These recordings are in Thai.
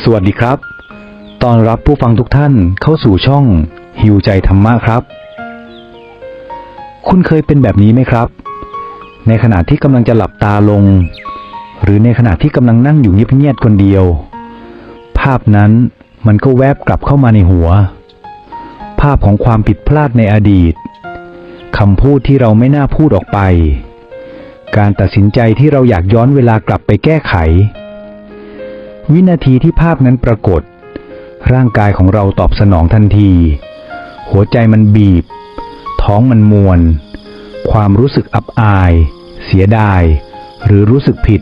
สวัสดีครับ ตอนรับผู้ฟังทุกท่านเข้าสู่ช่องหิวใจธรรมะครับ คุณเคยเป็นแบบนี้ไหมครับ ในขณะที่กำลังจะหลับตาลง หรือในขณะที่กำลังนั่งอยู่เงียบๆคนเดียว ภาพนั้นมันก็แวบกลับเข้ามาในหัว ภาพของความผิดพลาดในอดีตคำพูดที่เราไม่น่าพูดออกไป การตัดสินใจที่เราอยากย้อนเวลากลับไปแก้ไข วินาทีที่ภาพนั้นปรากฏ ร่างกายของเราตอบสนองทันที หัวใจมันบีบ ท้องมันมวน ความรู้สึกอับอาย เสียดาย หรือรู้สึกผิด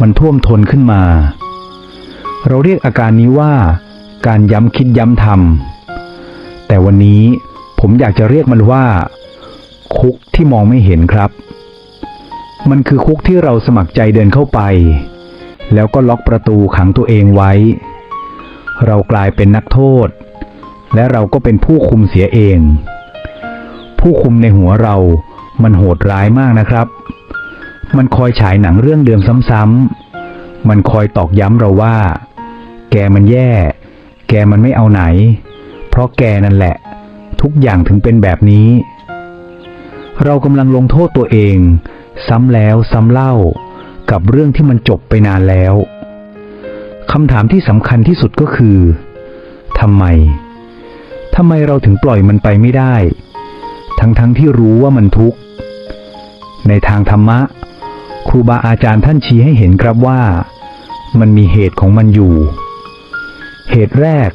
มันท่วมท้นขึ้นมา เราเรียกอาการนี้ว่า การย้ำคิดย้ำทำแต่วันนี้ผมอยากจะเรียกมันว่า คุกที่มองไม่เห็นครับ มันคือคุกที่เราสมัครใจเดินเข้าไป แล้วก็ล็อกประตูขังตัวเองไว้ เรากลายเป็นนักโทษ และเราก็เป็นผู้คุมเสียเอง ผู้คุมในหัวเรามันโหดร้ายมากนะครับ มันคอยฉายหนังเรื่องเดิมซ้ำๆ มันคอยตอกย้ำเราว่า แกมันแย่ แกมันไม่เอาไหน เพราะแกนั่นแหละ ทุกอย่างถึงเป็นแบบนี้ เรากำลังลงโทษตัวเอง ซ้ำแล้วซ้ำเล่า กับเรื่องที่มันจบไปนานแล้วคำถามที่สำคัญที่สุดก็คือทำไมทำไมเราถึงปล่อยมันไปไม่ได้ ทั้งๆทที่รู้ว่ามันทุกข์ ในทางธรรมะ ครูบาอาจารย์ท่านชี้ให้เห็นครับว่า มันมีเหตุของมันอยู่ เหตุแรก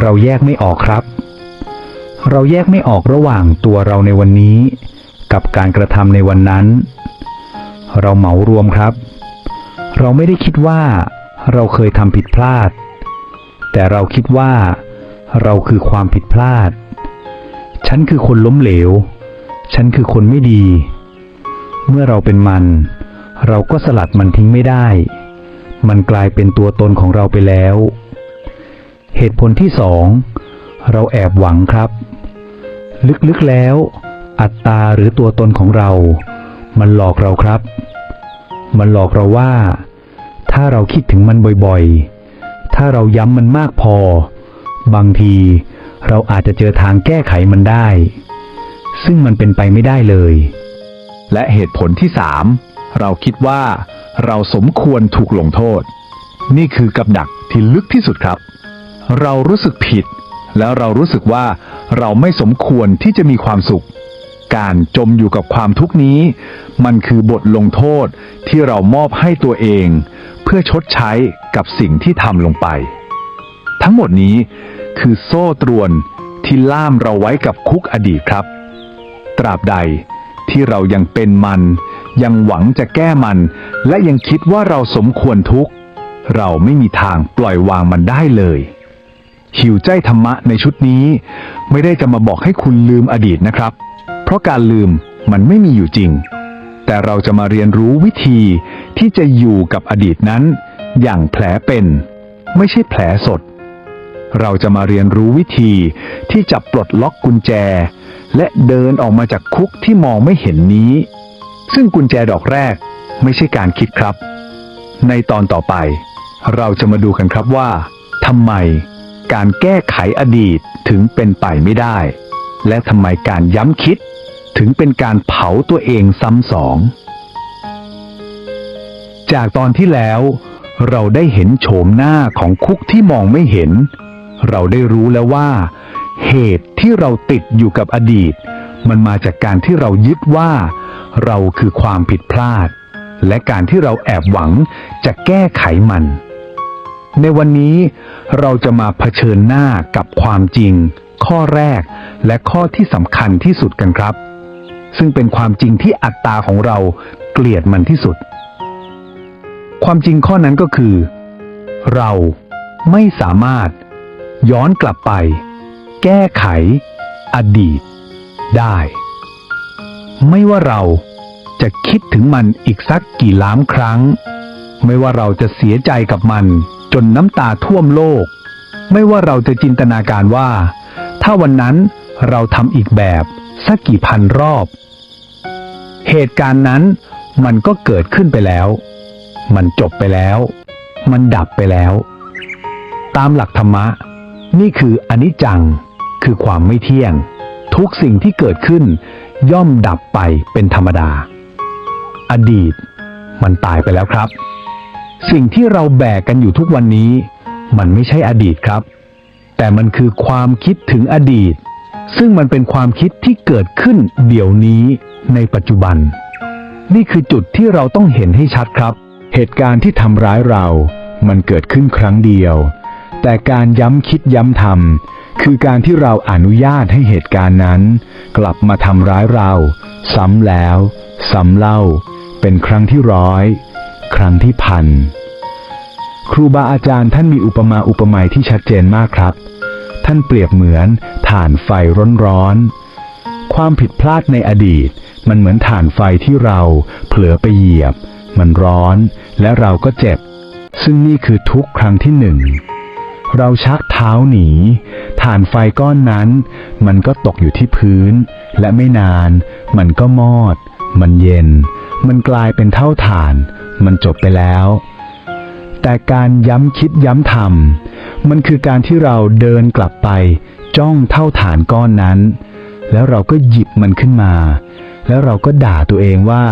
เราแยกไม่ออกครับ เราแยกไม่ออกระหว่างตัวเราในวันนี้ กับการกระทำในวันนั้น เราเหมารวมครับ เราไม่ได้คิดว่าเราเคยทำผิดพลาด แต่เราคิดว่า เราคือความผิดพลาด ฉันคือคนล้มเหลว ฉันคือคนไม่ดี เมื่อเราเป็นมัน เราก็สลัดมันทิ้งไม่ได้ มันกลายเป็นตัวตนของเราไปแล้ว เหตุผลที่สองเราแอบหวังครับ ลึกๆแล้ว อัตตาหรือตัวตนของเรา มันหลอกเราครับ มันหลอกเราว่า ถ้าเราคิดถึงมันบ่อยๆ ถ้าเราย้ำมันมากพอ บางทีเราอาจจะเจอทางแก้ไขมันได้ ซึ่งมันเป็นไปไม่ได้เลย และเหตุผลที่สามเราคิดว่าเราสมควรถูกลงโทษ นี่คือกับดักที่ลึกที่สุดครับ เรารู้สึกผิด แล้วเรารู้สึกว่าเราไม่สมควรที่จะมีความสุข การจมอยู่กับความทุกข์นี้ มันคือบทลงโทษที่เรามอบให้ตัวเอง เพื่อชดใช้กับสิ่งที่ทำลงไป ทั้งหมดนี้คือโซ่ตรวนที่ล่ามเราไว้กับคุกอดีตครับ ตราบใดที่เรายังเป็นมัน ยังหวังจะแก้มัน และยังคิดว่าเราสมควรทุกข์ เราไม่มีทางปล่อยวางมันได้เลยหิวใจธรรมะในชุดนี้ ไม่ได้จะมาบอกให้คุณลืมอดีตนะครับ ราะการลืมมันไม่มีอยู่จริง แต่เราจะมาเรียนรู้วิธีที่จะอยู่กับอดีตนั้น อย่างแผลเป็น ไม่ใช่แผลสด เราจะมาเรียนรู้วิธีที่จะปลดล็อกกุญแจ และเดินออกมาจากคุกที่มองไม่เห็นนี้ ซึ่งกุญแจดอกแรกไม่ใช่การคิดครับ ในตอนต่อไป เราจะมาดูกันครับว่าทำไมการแก้ไขอดีตถึงเป็นไปไม่ได้ และทำไมการย้ำคิด ถึงเป็นการเผาตัวเองซ้ำสอง จากตอนที่แล้ว เราได้เห็นโฉมหน้าของคุกที่มองไม่เห็น เราได้รู้แล้วว่า เหตุที่เราติดอยู่กับอดีต มันมาจากการที่เรายึดว่า เราคือความผิดพลาด และการที่เราแอบหวังจะแก้ไขมัน ในวันนี้เราจะมาเผชิญหน้ากับความจริงข้อแรกและข้อที่สำคัญที่สุดกันครับ ซึ่งเป็นความจริงที่อัตตาของเราเกลียดมันที่สุด ความจริงข้อนั้นก็คือ เราไม่สามารถย้อนกลับไป แก้ไข อดีต ได้ ไม่ว่าเราจะคิดถึงมันอีกสักกี่ล้านครั้ง ไม่ว่าเราจะเสียใจกับมันจนน้ำตาท่วมโลก ไม่ว่าเราจะจินตนาการว่า ถ้าวันนั้น เราทำอีกแบบสักกี่พันรอบ เหตุการณ์นั้นมันก็เกิดขึ้นไปแล้ว มันจบไปแล้ว มันดับไปแล้ว ตามหลักธรรมะ นี่คืออนิจจัง คือความไม่เที่ยง ทุกสิ่งที่เกิดขึ้น ย่อมดับไปเป็นธรรมดา อดีต มันตายไปแล้วครับ สิ่งที่เราแบกกันอยู่ทุกวันนี้ มันไม่ใช่อดีตครับ แต่มันคือความคิดถึงอดีต ซึ่งมันเป็นความคิดที่เกิดขึ้นเดี๋ยวนี้ในปัจจุบัน นี่คือจุดที่เราต้องเห็นให้ชัดครับ เหตุการณ์ที่ทำร้ายเรา มันเกิดขึ้นครั้งเดียว แต่การย้ำคิดย้ำทำคือการที่เราอนุญาตให้เหตุการณ์นั้น กลับมาทำร้ายเรา ซ้ำแล้ว ซ้ำเล่า เป็นครั้งที่ร้อย ครั้งที่พันครูบาอาจารย์ท่านมีอุปมาอุปไมยที่ชัดเจนมากครับ ท่านเปรียบเหมือนถ่านไฟร้อนๆ ความผิดพลาดในอดีต มันเหมือนถ่านไฟที่เราเผลอไปเหยียบ มันร้อนและเราก็เจ็บ ซึ่งนี่คือทุกครั้งที่หนึ่ง เราชักเท้าหนี ถ่านไฟก้อนนั้น มันก็ตกอยู่ที่พื้น และไม่นาน มันก็มอด มันเย็น มันกลายเป็นเท่าถ่าน มันจบไปแล้ว แต่การย้ำคิดย้ำทำมันคือการที่เราเดินกลับไป จ้องเท่าฐานก้อนนั้น แล้วเราก็หยิบมันขึ้นมา แล้วเราก็ด่าตัวเองว่า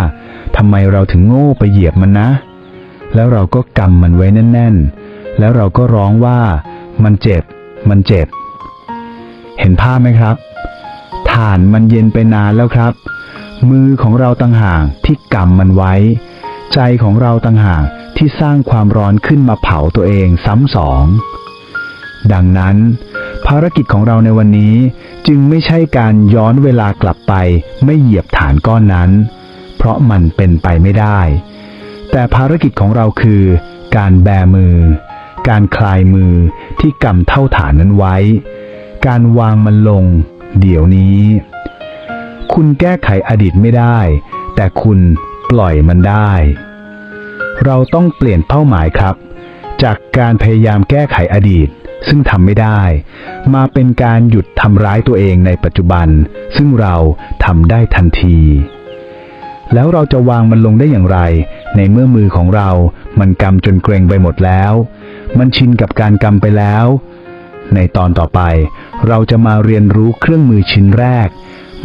ทำไมเราถึงโง่ไปเหยียบมันนะ แล้วเราก็กำมันไว้แน่น ๆ แล้วเราก็ร้องว่า มันเจ็บ มันเจ็บ เห็นภาพไหมครับถ่านมันเย็นไปนานแล้วครับ มือของเราต่างหากที่กำมันไว้ ใจของเราต่างหาก ที่สร้างความร้อนขึ้นมาเผาตัวเองซ้ำสอง ดังนั้น ภารกิจของเราในวันนี้จึงไม่ใช่การย้อนเวลากลับไปไม่เหยียบฐานก้อนนั้น เพราะมันเป็นไปไม่ได้ แต่ภารกิจของเราคือ การแบมือ การคลายมือที่กำเท่าฐานนั้นไว้ การวางมันลง เดี๋ยวนี้ คุณแก้ไขอดีตไม่ได้ แต่คุณปล่อยมันได้ เราต้องเปลี่ยนเป้าหมายครับ จากการพยายามแก้ไขอดีต ซึ่งทำไม่ได้ มาเป็นการหยุดทำร้ายตัวเองในปัจจุบัน ซึ่งเราทำได้ทันที แล้วเราจะวางมันลงได้อย่างไร ในเมื่อมือของเรา มันกำจนเกรงไปหมดแล้ว มันชินกับการกำไปแล้ว ในตอนต่อไป เราจะมาเรียนรู้เครื่องมือชิ้นแรก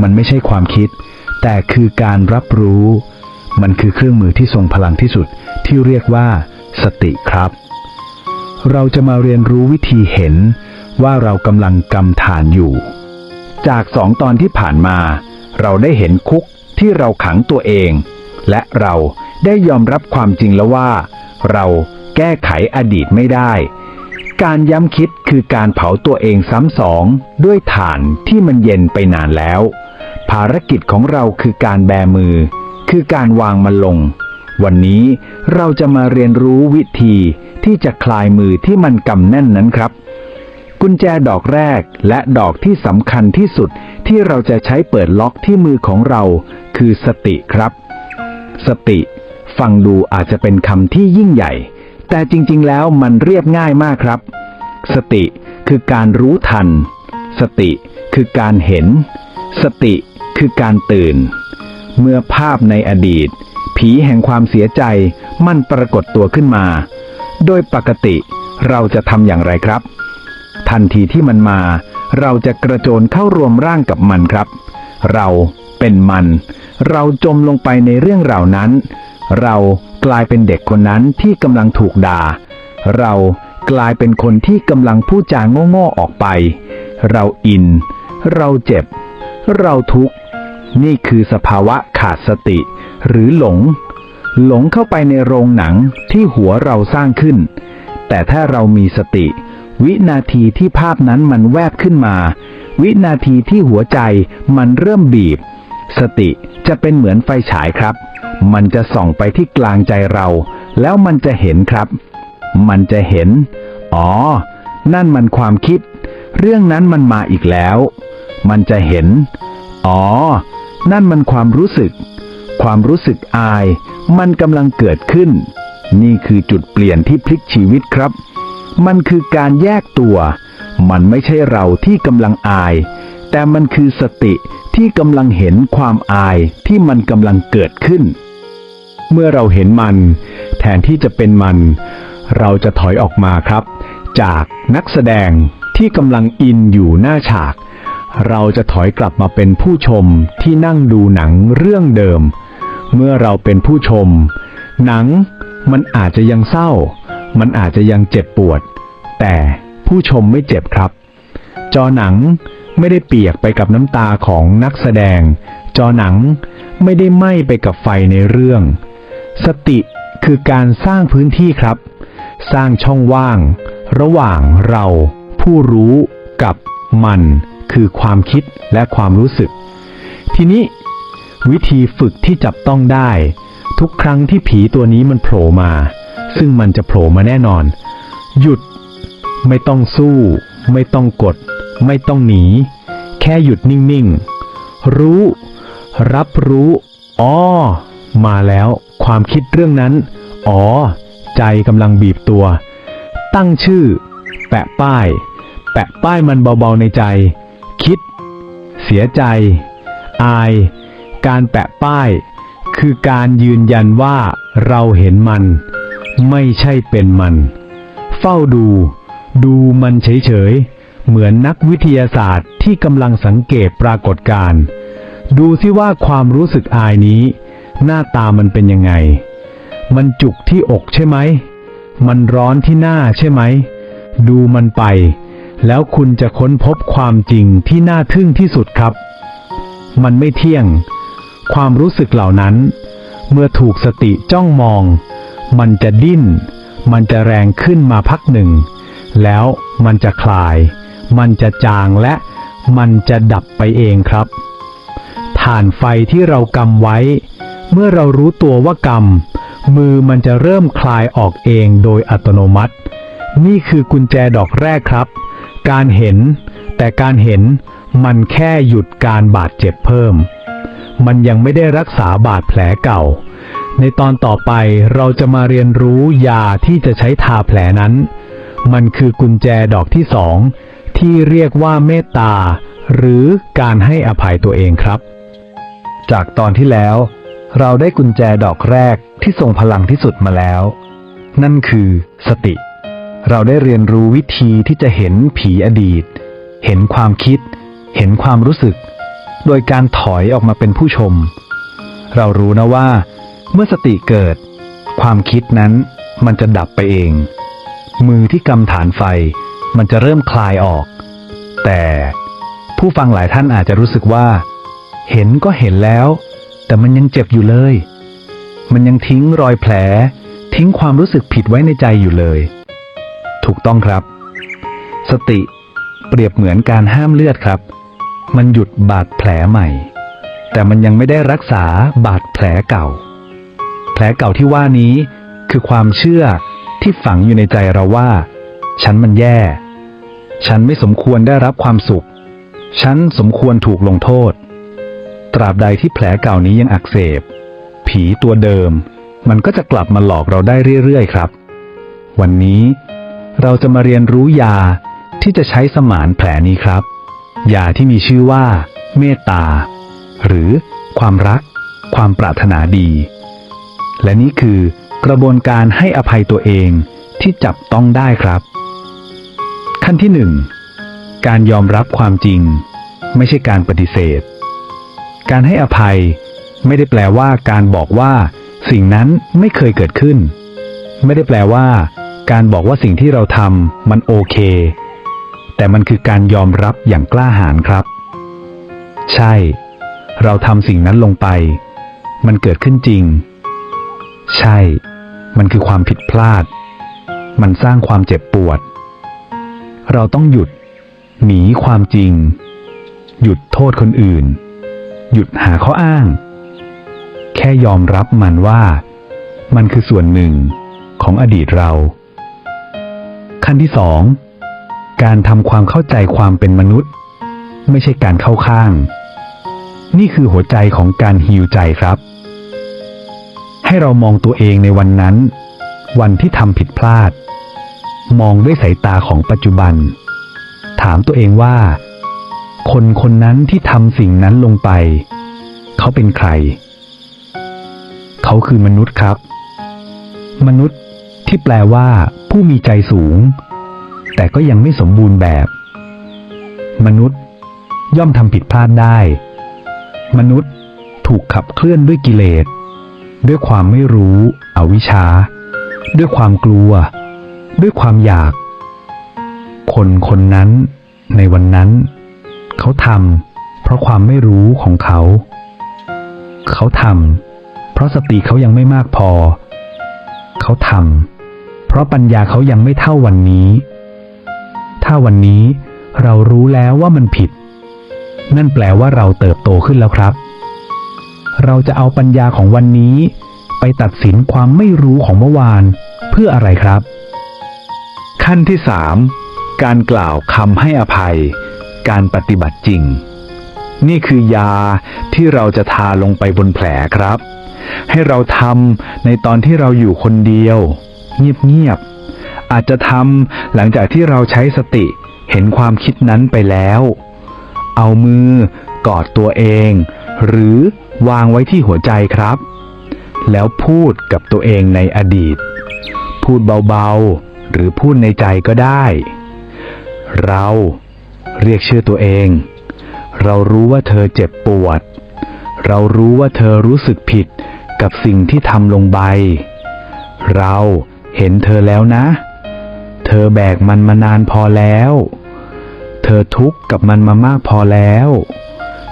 มันไม่ใช่ความคิด แต่คือการรับรู้ มันคือเครื่องมือที่ทรงพลังที่สุดที่เรียกว่าสติครับ เราจะมาเรียนรู้วิธีเห็นว่าเรากำลังกำฐานอยู่ จากสองตอนที่ผ่านมา เราได้เห็นคุกที่เราขังตัวเอง และเราได้ยอมรับความจริงแล้วว่า เราแก้ไขอดีตไม่ได้ การย้ำคิดคือการเผาตัวเองซ้ำสองด้วยถ่านที่มันเย็นไปนานแล้ว ภารกิจของเราคือการแบมือ คือการวางมันลง วันนี้เราจะมาเรียนรู้วิธีที่จะคลายมือที่มันกำแน่นนั้นครับ กุญแจดอกแรกและดอกที่สำคัญที่สุดที่เราจะใช้เปิดล็อกที่มือของเรา คือสติครับ สติ ฟังดูอาจจะเป็นคำที่ยิ่งใหญ่ แต่จริงๆแล้วมันเรียบง่ายมากครับ สติคือการรู้ทัน สติคือการเห็น สติคือการตื่น เมื่อภาพในอดีต ผีแห่งความเสียใจมันปรากฏตัวขึ้นมา โดยปกติเราจะทำอย่างไรครับ ทันทีที่มันมา เราจะกระโจนเข้ารวมร่างกับมันครับ เราเป็นมัน เราจมลงไปในเรื่องราวนั้น เรากลายเป็นเด็กคนนั้นที่กำลังถูกด่า เรากลายเป็นคนที่กำลังพูดจาโง่ๆออกไป เราอิน เราเจ็บ เราทุกข์ นี่คือสภาวะขาดสติ หรือหลง หลงเข้าไปในโรงหนังที่หัวเราสร้างขึ้น แต่ถ้าเรามีสติ วินาทีที่ภาพนั้นมันแวบขึ้นมา วินาทีที่หัวใจมันเริ่มบีบ สติจะเป็นเหมือนไฟฉายครับ มันจะส่องไปที่กลางใจเรา แล้วมันจะเห็นครับ มันจะเห็น อ๋อ นั่นมันความคิด เรื่องนั้นมันมาอีกแล้ว มันจะเห็น อ๋อ นั่นมันความรู้สึก ความรู้สึกอาย มันกำลังเกิดขึ้น นี่คือจุดเปลี่ยนที่พลิกชีวิตครับ มันคือการแยกตัว มันไม่ใช่เราที่กำลังอาย แต่มันคือสติที่กำลังเห็นความอายที่มันกำลังเกิดขึ้น เมื่อเราเห็นมัน แทนที่จะเป็นมัน เราจะถอยออกมาครับ จากนักแสดงที่กำลังอินอยู่หน้าฉาก เราจะถอยกลับมาเป็นผู้ชมที่นั่งดูหนังเรื่องเดิม เมื่อเราเป็นผู้ชม หนังมันอาจจะยังเศร้า มันอาจจะยังเจ็บปวด แต่ผู้ชมไม่เจ็บครับ จอหนังไม่ได้เปียกไปกับน้ำตาของนักแสดง จอหนังไม่ได้ไหม้ไปกับไฟในเรื่อง สติคือการสร้างพื้นที่ครับ สร้างช่องว่าง ระหว่างเราผู้รู้กับมัน คือความคิดและความรู้สึก ทีนี้ วิธีฝึกที่จับต้องได้ ทุกครั้งที่ผีตัวนี้มันโผล่มา ซึ่งมันจะโผล่มาแน่นอน หยุด ไม่ต้องสู้ ไม่ต้องกด ไม่ต้องหนี แค่หยุดนิ่งๆ รู้ รับรู้อ๋อมาแล้วความคิดเรื่องนั้น อ๋อ ใจกำลังบีบตัว ตั้งชื่อ แปะป้าย แปะป้ายมันเบาๆในใจ คิด เสียใจ อาย การแปะป้าย คือการยืนยันว่าเราเห็นมัน ไม่ใช่เป็นมัน เฝ้าดู ดูมันเฉยๆ เหมือนนักวิทยาศาสตร์ที่กำลังสังเกตปรากฏการณ์ดูซิว่าความรู้สึกอายนี้ หน้าตามันเป็นยังไง มันจุกที่อกใช่ไหม มันร้อนที่หน้าใช่ไหม ดูมันไป แล้วคุณจะค้นพบความจริงที่น่าทึ่งที่สุดครับ มันไม่เที่ยง ความรู้สึกเหล่านั้น เมื่อถูกสติจ้องมอง มันจะดิ้น มันจะแรงขึ้นมาพักหนึ่ง แล้วมันจะคลาย มันจะจางและมันจะดับไปเองครับฐานไฟที่เรากำไว้ เมื่อเรารู้ตัวว่ากำมือมันจะเริ่มคลายออกเองโดยอัตโนมัติ นี่คือกุญแจดอกแรกครับ การเห็น แต่การเห็นมันแค่หยุดการบาดเจ็บเพิ่ม มันยังไม่ได้รักษาบาดแผลเก่า ในตอนต่อไปเราจะมาเรียนรู้ยาที่จะใช้ทาแผลนั้น มันคือกุญแจดอกที่สองที่เรียกว่าเมตตา หรือการให้อภัยตัวเองครับ จากตอนที่แล้ว เราได้กุญแจดอกแรกที่ทรงพลังที่สุดมาแล้ว นั่นคือสติ เราได้เรียนรู้วิธีที่จะเห็นผีอดีต เห็นความคิด เห็นความรู้สึก โดยการถอยออกมาเป็นผู้ชม เรารู้นะว่า เมื่อสติเกิด ความคิดนั้นมันจะดับไปเอง มือที่กำฐานไฟ มันจะเริ่มคลายออก แต่ผู้ฟังหลายท่านอาจจะรู้สึกว่า เห็นก็เห็นแล้ว แต่มันยังเจ็บอยู่เลย มันยังทิ้งรอยแผล ทิ้งความรู้สึกผิดไว้ในใจอยู่เลย ถูกต้องครับ สติเปรียบเหมือนการห้ามเลือดครับ มันหยุดบาดแผลใหม่ แต่มันยังไม่ได้รักษาบาดแผลเก่า แผลเก่าที่ว่านี้คือความเชื่อที่ฝังอยู่ในใจเราว่า ฉันมันแย่ ฉันไม่สมควรได้รับความสุข ฉันสมควรถูกลงโทษ ตราบใดที่แผลเก่านี้ยังอักเสบ ผีตัวเดิม มันก็จะกลับมาหลอกเราได้เรื่อยๆ ครับ วันนี้ เราจะมาเรียนรู้ยาที่จะใช้สมานแผลนี้ครับ ยาที่มีชื่อว่า เมตตา หรือความรัก ความปรารถนาดี และนี่คือกระบวนการให้อภัยตัวเองที่จับต้องได้ครับ ขั้นที่หนึ่งการยอมรับความจริง ไม่ใช่การปฏิเสธ การให้อภัยไม่ได้แปลว่าการบอกว่า สิ่งนั้นไม่เคยเกิดขึ้น ไม่ได้แปลว่า การบอกว่าสิ่งที่เราทำมันโอเค แต่มันคือการยอมรับอย่างกล้าหาญครับ ใช่ เราทำสิ่งนั้นลงไป มันเกิดขึ้นจริง ใช่ มันคือความผิดพลาด มันสร้างความเจ็บปวด เราต้องหยุด หนีความจริง หยุดโทษคนอื่น หยุดหาข้ออ้าง แค่ยอมรับมันว่า มันคือส่วนหนึ่งของอดีตเรา ขั้นที่สองการทำความเข้าใจความเป็นมนุษย์ ไม่ใช่การเข้าข้าง นี่คือหัวใจของการฮิวใจครับ ให้เรามองตัวเองในวันนั้น วันที่ทำผิดพลาด มองด้วยสายตาของปัจจุบัน ถามตัวเองว่า คนคนนั้นที่ทำสิ่งนั้นลงไป เขาเป็นใคร เขาคือมนุษย์ครับ มนุษย์ ที่แปลว่าผู้มีใจสูง แต่ก็ยังไม่สมบูรณ์แบบ มนุษย์ ย่อมทำผิดพลาดได้ มนุษย์ถูกขับเคลื่อนด้วยกิเลส ด้วยความไม่รู้ อวิชชา ด้วยความกลัว ด้วยความอยาก คนคนนั้น ในวันนั้น เขาทำเพราะความไม่รู้ของเขา เขาทำเพราะสติเขายังไม่มากพอ เขาทำ ราะปัญญาเขายังไม่เท่าวันนี้ ถ้าวันนี้เรารู้แล้วว่ามันผิด นั่นแปลว่าเราเติบโตขึ้นแล้วครับ เราจะเอาปัญญาของวันนี้ ไปตัดสินความไม่รู้ของเมื่อวาน เพื่ออะไรครับ ขั้นที่สามการกล่าวคำให้อภัย การปฏิบัติจริง นี่คือยาที่เราจะทาลงไปบนแผลครับ ให้เราทำในตอนที่เราอยู่คนเดียว เงียบๆอาจจะทำหลังจากที่เราใช้สติเห็นความคิดนั้นไปแล้ว เอามือกอดตัวเอง หรือวางไว้ที่หัวใจครับ แล้วพูดกับตัวเองในอดีต พูดเบาๆ หรือพูดในใจก็ได้ เราเรียกชื่อตัวเอง เรารู้ว่าเธอเจ็บปวด เรารู้ว่าเธอรู้สึกผิดกับสิ่งที่ทำลงไป เรา เห็นเธอแล้วนะ เธอแบกมันมานานพอแล้ว เธอทุกข์กับมันมามากพอแล้ว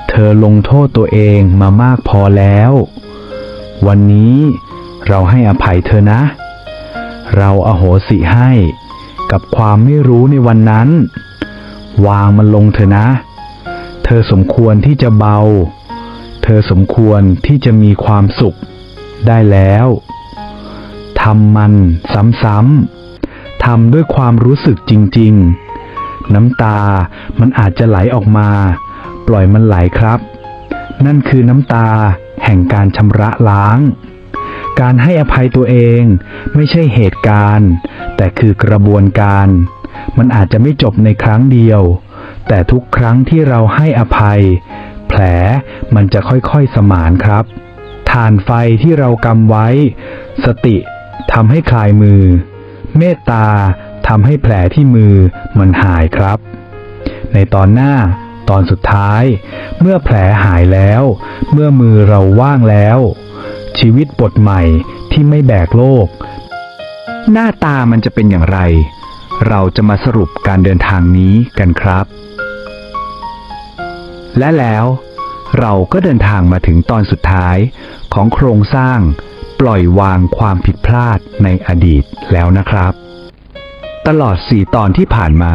เธอลงโทษตัวเองมามากพอแล้ว วันนี้เราให้อภัยเธอนะ เราอโหสิให้กับความไม่รู้ในวันนั้น วางมันลงเถอะนะ เธอสมควรที่จะเบา เธอสมควรที่จะมีความสุขได้แล้ว ทำมันซ้ำๆทำด้วยความรู้สึกจริง ๆ น้ำตามันอาจจะไหลออกมา ปล่อยมันไหลครับ นั่นคือน้ำตาแห่งการชำระล้าง การให้อภัยตัวเองไม่ใช่เหตุการณ์ แต่คือกระบวนการ มันอาจจะไม่จบในครั้งเดียว แต่ทุกครั้งที่เราให้อภัย แผลมันจะค่อยๆสมานครับ ฐานไฟที่เรากำไว้ สติ ทำให้คลายมือ เมตตาทำให้แผลที่มือมันหายครับ ในตอนหน้าตอนสุดท้าย เมื่อแผลหายแล้ว เมื่อมือเราว่างแล้ว ชีวิตบทใหม่ที่ไม่แบกโลก หน้าตามันจะเป็นอย่างไร เราจะมาสรุปการเดินทางนี้กันครับ และแล้วเราก็เดินทางมาถึงตอนสุดท้ายของโครงสร้าง ล่อยวางความผิดพลาดในอดีตแล้วนะครับ ตลอดสี่ตอนที่ผ่านมา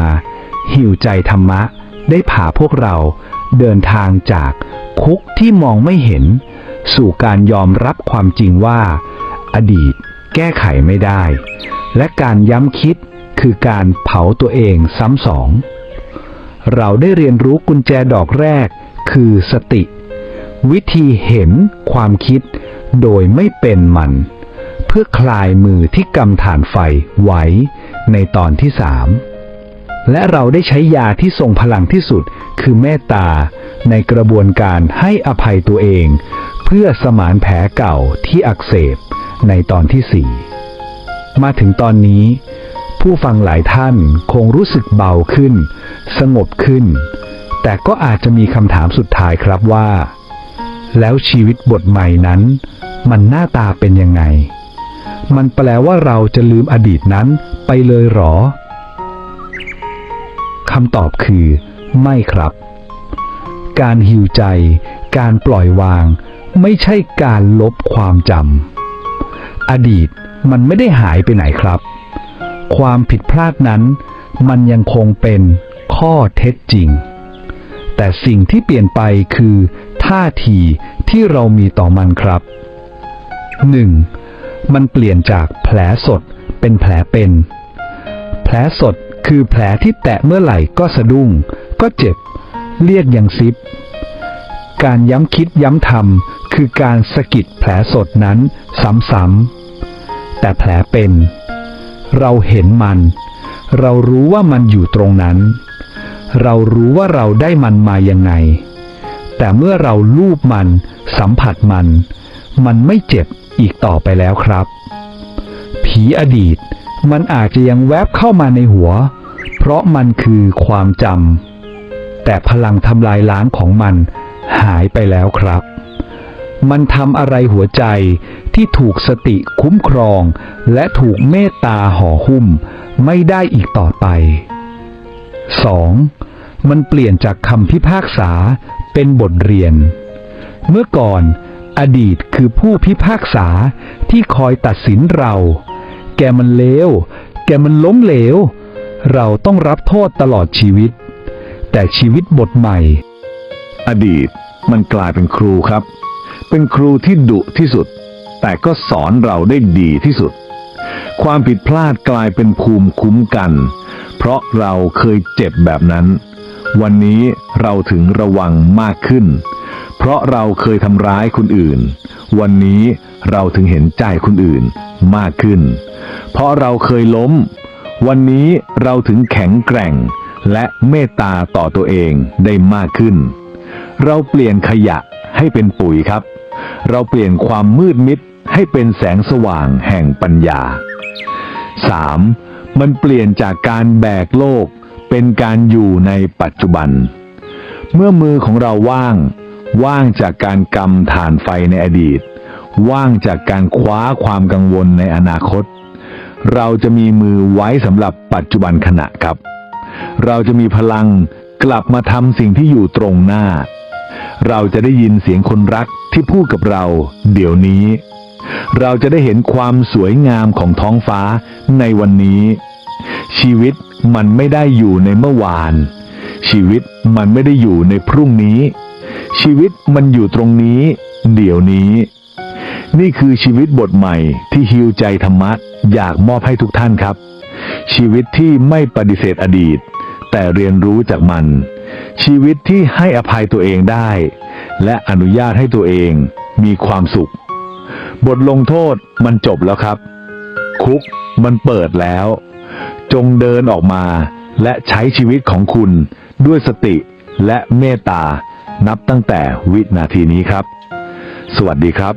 หิวใจธรรมะได้พาพวกเราเดินทางจากคุกที่มองไม่เห็น สู่การยอมรับความจริงว่า อดีตแก้ไขไม่ได้ และการย้ำคิดคือการเผาตัวเองซ้ำสอง เราได้เรียนรู้กุญแจดอกแรกคือสติ วิธีเห็นความคิด โดยไม่เป็นมัน เพื่อคลายมือที่กำฐานไฟไว้ในตอนที่สามและเราได้ใช้ยาที่ทรงพลังที่สุด คือเมตตา ในกระบวนการให้อภัยตัวเอง เพื่อสมานแผลเก่าที่อักเสบในตอนที่สี่มาถึงตอนนี้ ผู้ฟังหลายท่านคงรู้สึกเบาขึ้น สงบขึ้น แต่ก็อาจจะมีคำถามสุดท้ายครับว่า แล้วชีวิตบทใหม่นั้น มันหน้าตาเป็นยังไง มันแปลว่าเราจะลืมอดีตนั้นไปเลยหรอคำตอบคือ ไม่ครับ การหิวใจ การปล่อยวาง ไม่ใช่การลบความจำอดีตมันไม่ได้หายไปไหนครับ ความผิดพลาดนั้น มันยังคงเป็นข้อเท็จจริง แต่สิ่งที่เปลี่ยนไปคือ ท่าทีที่เรามีต่อมันครับ 1. มันเปลี่ยนจากแผลสดเป็นแผลเป็น แผลสดคือแผลที่แตะเมื่อไหร่ก็สะดุ้ง ก็เจ็บ เรียกอย่างซิบ การย้ำคิดย้ำทำคือการสะกิดแผลสดนั้นซ้ำๆ แต่แผลเป็น เราเห็นมัน เรารู้ว่ามันอยู่ตรงนั้น เรารู้ว่าเราได้มันมายังไง แต่เมื่อเราลูบมัน สัมผัสมัน มันไม่เจ็บอีกต่อไปแล้วครับ ผีอดีตมันอาจจะยังแวบเข้ามาในหัว เพราะมันคือความจำแต่พลังทำลายล้างของมันหายไปแล้วครับ มันทำอะไรหัวใจที่ถูกสติคุ้มครอง และถูกเมตตาห่อหุ้ม ไม่ได้อีกต่อไป 2. มันเปลี่ยนจากคำพิพากษา เป็นบทเรียน เมื่อก่อนอดีตคือผู้พิพากษาที่คอยตัดสินเรา แกมันเลว แกมันล้มเหลว เราต้องรับโทษตลอดชีวิต แต่ชีวิตบทใหม่ อดีตมันกลายเป็นครูครับ เป็นครูที่ดุที่สุด แต่ก็สอนเราได้ดีที่สุด ความผิดพลาดกลายเป็นภูมิคุ้มกัน เพราะเราเคยเจ็บแบบนั้น วันนี้เราถึงระวังมากขึ้น เพราะเราเคยทำร้ายคนอื่น วันนี้เราถึงเห็นใจคนอื่นมากขึ้น เพราะเราเคยล้ม วันนี้เราถึงแข็งแกร่ง และเมตตาต่อตัวเองได้มากขึ้น เราเปลี่ยนขยะให้เป็นปุ๋ยครับ เราเปลี่ยนความมืดมิดให้เป็นแสงสว่างแห่งปัญญา 3. มันเปลี่ยนจากการแบกโลก เป็นการอยู่ในปัจจุบัน เมื่อมือของเราว่าง ว่างจากการกำฐานไฟในอดีต ว่างจากการคว้าความกังวลในอนาคต เราจะมีมือไว้สำหรับปัจจุบันขณะครับ เราจะมีพลังกลับมาทำสิ่งที่อยู่ตรงหน้า เราจะได้ยินเสียงคนรักที่พูดกับเรา เดี๋ยวนี้ เราจะได้เห็นความสวยงามของท้องฟ้าในวันนี้ ชีวิตมันไม่ได้อยู่ในเมื่อวาน ชีวิตมันไม่ได้อยู่ในพรุ่งนี้ ชีวิตมันอยู่ตรงนี้ เดี๋ยวนี้ นี่คือชีวิตบทใหม่ที่ฮิวใจธรรมะอยากมอบให้ทุกท่านครับ ชีวิตที่ไม่ปฏิเสธอดีต แต่เรียนรู้จากมัน ชีวิตที่ให้อภัยตัวเองได้ และอนุญาตให้ตัวเองมีความสุข บทลงโทษมันจบแล้วครับ คุกมันเปิดแล้ว จงเดินออกมา และใช้ชีวิตของคุณ ด้วยสติและเมตตา นับตั้งแต่วินาทีนี้ครับ สวัสดีครับ